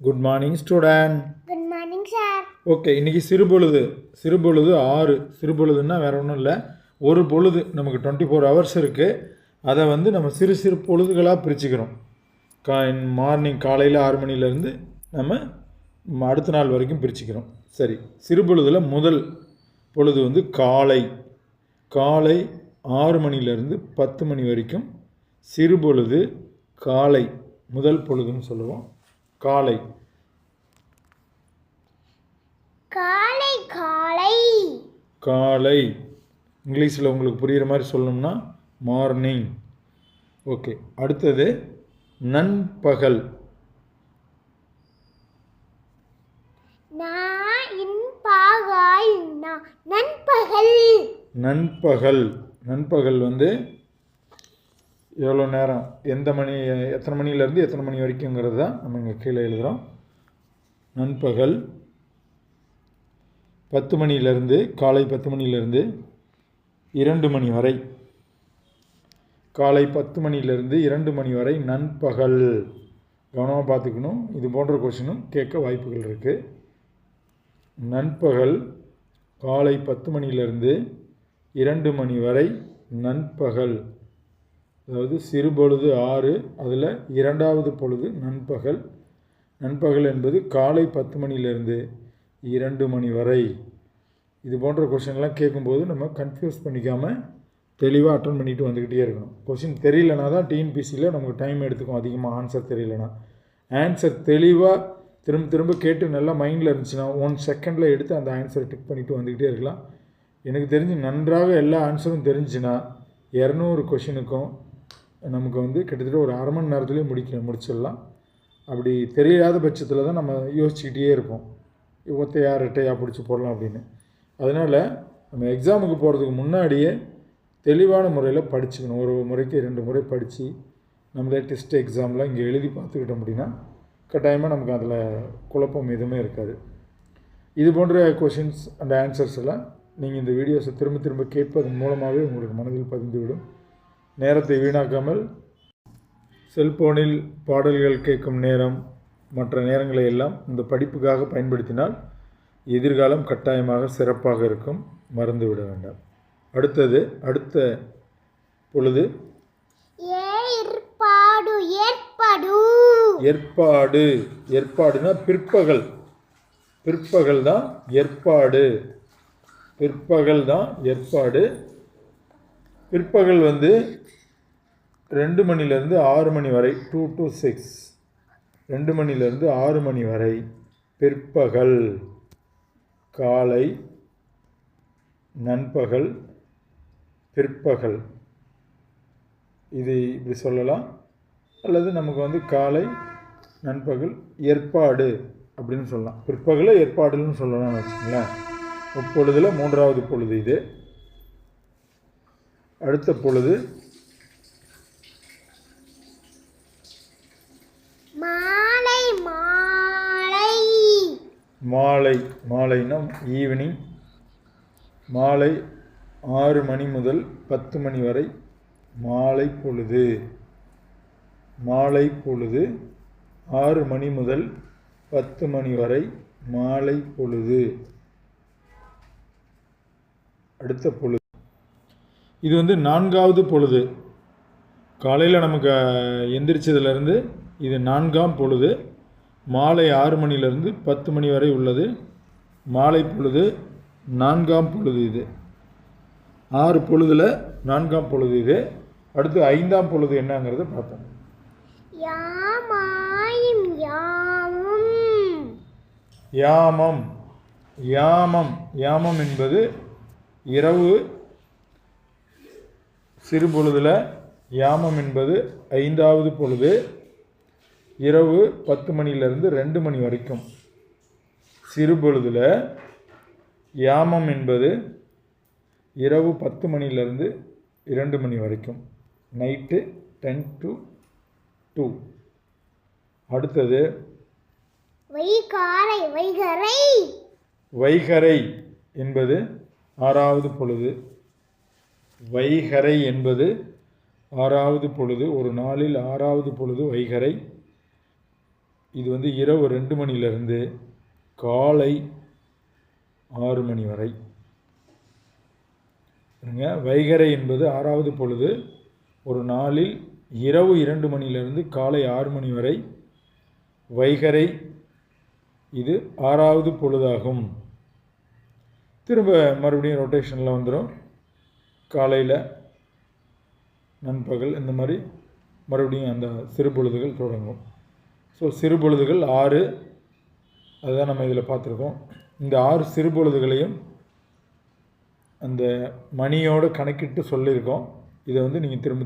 Good morning student good morning sir okay இன்றைக்கி சிறுபொழுது சிறுபொழுது ஆறு. சிறுபொழுதுன்னா வேறு ஒன்றும் இல்லை. ஒரு பொழுது நமக்கு டுவெண்ட்டி ஃபோர் ஹவர்ஸ் இருக்குது அதை வந்து நம்ம சிறு சிறு பொழுதுகளாக பிரிச்சுக்கிறோம். கா மார்னிங் காலையில் ஆறு மணிலேருந்து நம்ம அடுத்த நாள் வரைக்கும் பிரிச்சுக்கிறோம். சரி சிறுபொழுதில் முதல் பொழுது வந்து காலை. காலை ஆறு மணிலேருந்து பத்து மணி வரைக்கும் சிறுபொழுது காலை முதல் பொழுதுன்னு சொல்லுவோம். காலை. காலை காலை. காலை. இங்கிலீஷில் உங்களுக்கு புரிகிற மாதிரி சொல்லணும்னா மார்னிங். ஓகே அடுத்தது நண்பகல். நண்பகல். நண்பகல். நண்பகல் வந்து எவ்வளோ நேரம்? எந்த மணி எத்தனை மணிலேருந்து எத்தனை மணி வரைக்குங்கிறது தான் நம்ம இங்கே கீழே எழுதுகிறோம் நண்பகல் பத்து மணியிலேருந்து காலை பத்து மணிலேருந்து இரண்டு மணி வரை. காலை பத்து மணியிலேருந்து இரண்டு மணி வரை நண்பகல். கவனமாக பார்த்துக்கணும். இது போன்ற கொஷினும் கேட்க வாய்ப்புகள் இருக்குது நண்பகல் காலை பத்து மணிலேருந்து இரண்டு மணி வரை நண்பகல். அதாவது சிறுபொழுது ஆறு அதில் இரண்டாவது பொழுது நண்பகல். நண்பகல் என்பது காலை பத்து மணியிலிருந்து இரண்டு மணி வரை. இது போன்ற கொஷின்லாம் கேட்கும்போது நம்ம கன்ஃபியூஸ் பண்ணிக்காமல் தெளிவாக அட்டன் பண்ணிட்டு வந்துக்கிட்டே இருக்கணும். கொஷின் தெரியலனா தான் டிஎன்பிசியில் நமக்கு டைம் எடுத்துக்கும். அதிகமாக ஆன்சர் தெரியலனா. ஆன்சர் தெளிவாக திரும்ப திரும்ப கேட்டு நல்லா மைண்டில் இருந்துச்சுன்னா ஒன் செகண்டில் எடுத்து அந்த ஆன்சரை டிக் பண்ணிவிட்டு வந்துக்கிட்டே இருக்கலாம். எனக்கு தெரிஞ்சு நன்றாக எல்லா ஆன்சரும் தெரிஞ்சுன்னா இரநூறு கொஷினுக்கும் நமக்கு வந்து கிட்டத்தட்ட ஒரு அரை மணி நேரத்துலேயே முடிக்க முடிச்சிடலாம். அப்படி தெரியாத பட்சத்தில் தான் நம்ம யோசிச்சுக்கிட்டே இருப்போம். ஒத்தையா ரெட்டையா பிடிச்சி போடலாம் அப்படின்னு. அதனால் நம்ம எக்ஸாமுக்கு போகிறதுக்கு முன்னாடியே தெளிவான முறையில் படிச்சுக்கணும். ஒரு முறைக்கு ரெண்டு முறை படித்து நம்மளே டெஸ்ட் எக்ஸாம்லாம் இங்கே எழுதி பார்த்துக்கிட்டோம் அப்படின்னா கட்டாயமாக நமக்கு அதில் குழப்பம் எதுவுமே இருக்காது. இது போன்ற கொஷின்ஸ் அண்ட் ஆன்சர்ஸ் எல்லாம் நீங்கள் இந்த வீடியோஸை திரும்ப திரும்ப கேட்பதன் மூலமாகவே உங்களுக்கு மனதில் பதிந்துவிடும். நேரத்தை வீணாக்காமல் செல்போனில் பாடல்கள் கேட்கும் நேரம் மற்ற நேரங்களை எல்லாம் இந்த படிப்புக்காக பயன்படுத்தினால் எதிர்காலம் கட்டாயமாக சிறப்பாக இருக்கும். மறந்து விட வேண்டாம். அடுத்தது அடுத்த பொழுது. ஏற்பாடு ஏற்பாடு. ஏற்பாடு. ஏற்பாடுனா பிற்பகல். பிற்பகல் தான் ஏற்பாடு. பிற்பகல் தான் ஏற்பாடு. பிற்பகல் வந்து ரெண்டு மணிலேருந்து ஆறு மணி வரை டூ டு சிக்ஸ் ரெண்டு மணிலேருந்து ஆறு மணி வரை பிற்பகல். காலை நண்பகல் பிற்பகல். இது இப்படி சொல்லலாம். அல்லது நமக்கு வந்து காலை நண்பகல் ஏற்பாடு அப்படின்னு சொல்லலாம். பிற்பகலை ஏற்பாடுன்னு சொல்லலாம்னு வச்சுங்களேன் முப்பொழுதில் மூன்றாவது பொழுது இது. அடுத்த பொழுது மாலை மாலை. மாலை மாலைனா ஈவினிங் மாலை ஆறு மணி முதல் பத்து மணி வரை மாலை பொழுது. மாலை பொழுது ஆறு மணி முதல் பத்து மணி வரை மாலை பொழுது. அடுத்த பொழுது. இது வந்து நான்காவது பொழுது. காலையில் நமக்கு எந்திரிச்சதுலேருந்து இது நான்காம் பொழுது. மாலை ஆறு மணிலேருந்து பத்து மணி வரை உள்ளது. மாலை பொழுது நான்காம் பொழுது இது. ஆறு பொழுதில் நான்காம் பொழுது இது. அடுத்து ஐந்தாம் பொழுது என்னங்கிறத பார்த்தோம் யாமம் யாமம் யாமம் என்பது இரவு சிறு பொழுதில் யாமம் என்பது ஐந்தாவது பொழுது இரவு பத்து மணியிலிருந்து ரெண்டு மணி வரைக்கும். சிறு பொழுதில் யாமம் என்பது இரவு பத்து மணியிலிருந்து இரண்டு மணி வரைக்கும். Night ten to two. அடுத்தது வைகாலை வைகரை. வைகரை என்பது ஆறாவது பொழுது. வைகரை என்பது ஆறாவது பொழுது ஒரு நாளில் ஆறாவது பொழுது வைகரை. இது வந்து இரவு ரெண்டு மணிலேருந்து காலை ஆறு மணி வரை. வைகரை வைகறை என்பது ஆறாவது பொழுது ஒரு நாளில் இரவு இரண்டு மணியிலிருந்து காலை ஆறு மணி வரை. வைகறை இது ஆறாவது பொழுதாகும். திரும்ப மறுபடியும் ரொட்டேஷனில் வந்துடும் காலையில் நண்பகல் இந்த மாதிரி மறுபடியும் அந்த சிறுபொழுதுகள் தொடங்கும். ஸோ சிறுபொழுதுகள் ஆறு அதுதான் நம்ம இதில் பார்த்துருக்கோம். இந்த ஆறு சிறுபொழுதுகளையும் அந்த மணியோடு கணக்கிட்டு சொல்லியிருக்கோம். இதை வந்து நீங்கள் திரும்ப